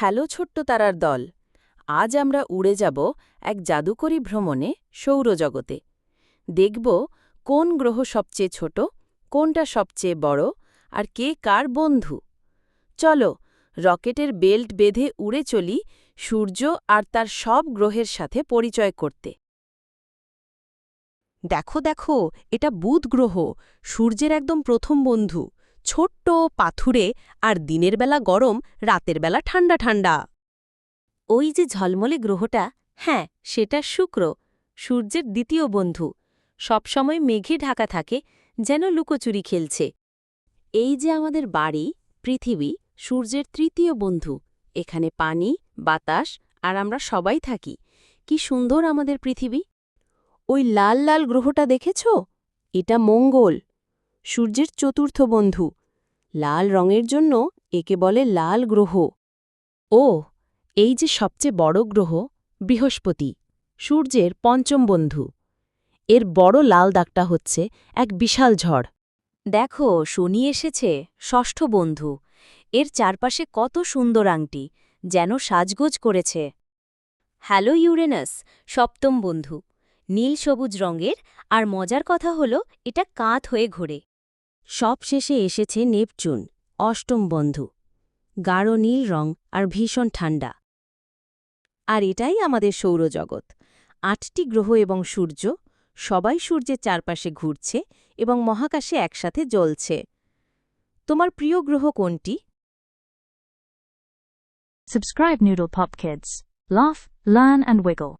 Hello ছোট্ট তারার দল, আজ আমরা উড়ে যাব এক জাদুকরী ভ্রমণে সৌরজগতে। দেখব কোন গ্রহ সবচেয়ে ছোট, কোনটা সবচেয়ে বড়, আর কে কার বন্ধু। চলো, রকেটের বেল্ট বেঁধে উড়ে চলি সূর্য আর তার সব গ্রহের সাথে পরিচয় করতে। দেখো দেখো, এটা বুধ গ্রহ, সূর্যের একদম প্রথম বন্ধু। ছোট্ট পাথুরে আর দিনের বেলা গরম, রাতের বেলা ঠান্ডা ঠান্ডা। ওই যে ঝলমলে গ্রহটা হ্যাঁ সেটা শুক্র, সূর্যের দ্বিতীয় বন্ধু। সবসময় মেঘে ঢাকা থাকে, যেন লুকোচুরি খেলছে। এই যে আমাদের বাড়ি, পৃথিবী, সূর্যের তৃতীয় বন্ধু। এখানে পানি, বাতাস, আর আমরা সবাই থাকি। কি সুন্দর আমাদের পৃথিবী। ওই লাল লাল গ্রহটা দেখেছ? এটা মঙ্গল। সূর্যের চতুর্থ বন্ধু। লাল রঙের জন্য একে বলে লাল গ্রহ। ও, এই যে সবচেয়ে বড় গ্রহ, বৃহস্পতি, সূর্যের পঞ্চম বন্ধু। এর বড় লাল দাগটা হচ্ছে এক বিশাল ঝড়। দেখো, শনি এসেছে, ষষ্ঠ বন্ধু। এর চারপাশে কত সুন্দর আংটি, যেন সাজগোজ করেছে। হ্যালো ইউরেনাস, সপ্তম বন্ধু। নীল সবুজ রঙের, আর মজার কথা হল, এটা কাঁধ হয়ে ঘোরে। সব শেষে এসেছে নেপচুন অষ্টম বন্ধু। গাঢ় নীল রং আর ভীষণ ঠান্ডা আর এটাই আমাদের সৌরজগৎ। আটটি গ্রহ এবং সূর্য সবাই সূর্যের চারপাশে ঘুরছে এবং মহাকাশে একসাথে জ্বলছে। তোমার প্রিয় গ্রহ কোনটি? Subscribe Noodle Pop Kids. Laugh, learn and wiggle.